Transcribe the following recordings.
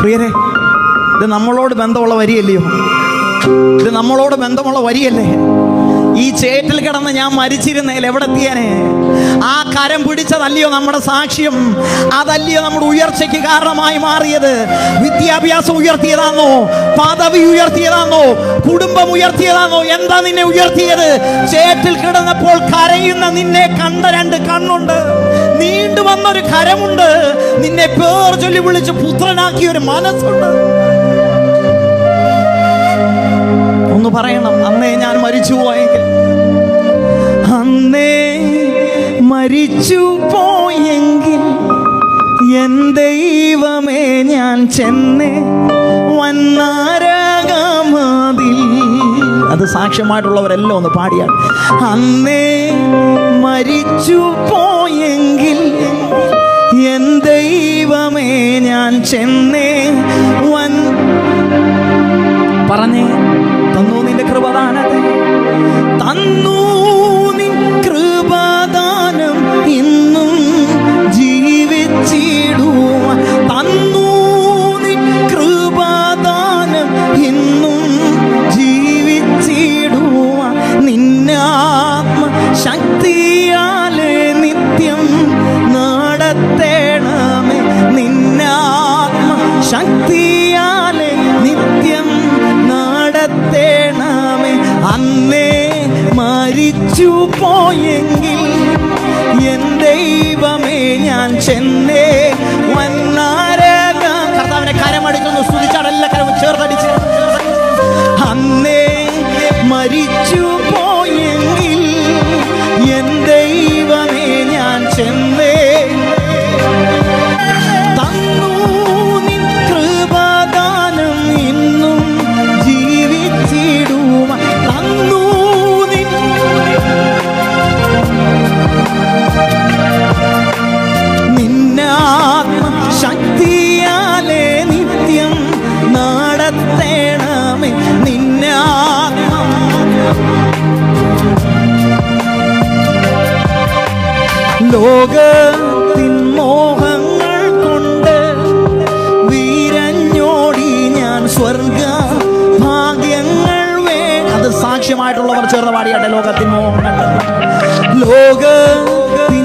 പ്രിയരെ ഇത് നമ്മളോട് ബന്ധമുള്ള വരിയല്ലയോ? ഇത് നമ്മളോട് ബന്ധമുള്ള വരിയല്ലേ? ഈ ചേറ്റിൽ കിടന്ന് ഞാൻ മരിച്ചിരുന്നേൽ എവിടെ എത്തിയാനെ ആ കരം പിടിച്ചതല്ലയോ നമ്മുടെ സാക്ഷ്യം? അതല്ലയോ നമ്മുടെ ഉയർച്ചയ്ക്ക് കാരണമായി മാറിയത്? വിദ്യാഭ്യാസം ഉയർത്തിയതാണോ പദവി ഉയർത്തിയതാണോ കുടുംബം ഉയർത്തിയതാണോ എന്താ നിന്നെ ഉയർത്തിയത്? ചേറ്റിൽ കിടന്നപ്പോൾ കരയുന്ന നിന്നെ കണ്ട രണ്ട് കണ്ണുണ്ട്. നീണ്ടു വന്നൊരു കരമുണ്ട് നിന്നെ പേർ ചൊല്ലി വിളിച്ച് പുത്രനാക്കിയ ഒരു മനസ്സുണ്ട്. ഒന്ന് പറയണം അന്നേ ഞാൻ മരിച്ചു പോയെങ്കിൽ. അന്നേ മരിച്ചു പോയെങ്കിൽ എൻ ദൈവമേ ഞാൻ ചെന്നേ വന്നാരകമതിൽ അത് സാക്ഷ്യമായിട്ടുള്ളവരെല്ലാം ഒന്ന് പാടിയാണ് അന്നേ മരിച്ചു പോയെങ്കിൽ ചെന്നേ വൻ പറഞ്ഞേ തന്നു നിന്റെ കൃപദാനത്തെ. തന്നു അന്നേ മരിച്ചു പോയെങ്കിൽ എൻ ദൈവമേ ഞാൻ ചെന്നേ. വന്നാരക കർത്താവിനെ കരമടിക്കുന്നു. സ്തുതിച്ചാടല്ല കരം ചേർത്തടിച്ച്. അന്നേ മരിച്ചു ലോകത്തിൻ മോഹങ്ങൾ കൊണ്ട് വീരഞ്ഞോടി ഞാൻ സ്വർഗ ഭാഗ്യങ്ങൾ വേ അത് സാക്ഷ്യമായിട്ടുള്ളവർ ചേർന്ന് പാടിയാട്ടെ ലോകത്തിൻ മോഹങ്ങൾ ലോകത്തിൻ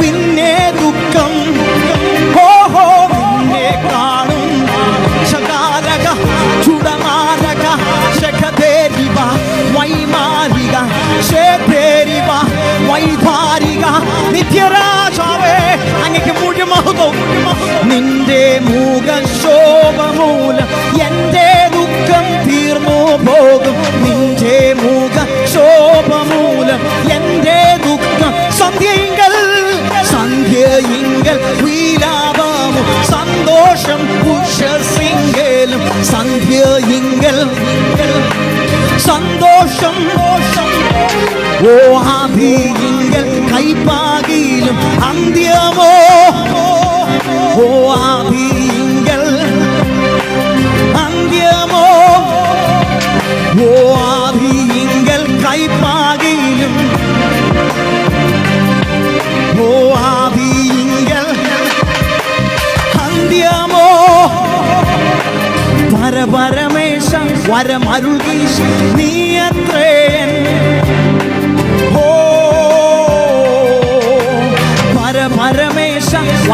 പിന്നെ ദുഃഖം. ഓഹോ നിന്നെ കാണും. ശകാരക ചുടമാരക ശഖതേരിവ വൈമാരിക ശേതേരിവ വൈധാരിക നിത്യരാജാവേ അങ്ങക്ക് മുഴുമഹത്വം. നിന്റെ മുഖശോഭ മൂലം ഓ ആഭിയിങ്കൽ കൈപ്പാകിലും അന്ത്യമോ ഓ ആഭിയിങ്കൽ അന്ത്യമോ ഓ ആഭിയിങ്കൽ കൈപ്പാകിലും ഓ ആഭിയിങ്കൽ അന്ത്യമോ പരപരമേശ വരമരുകീശ നീ അത്രേൻ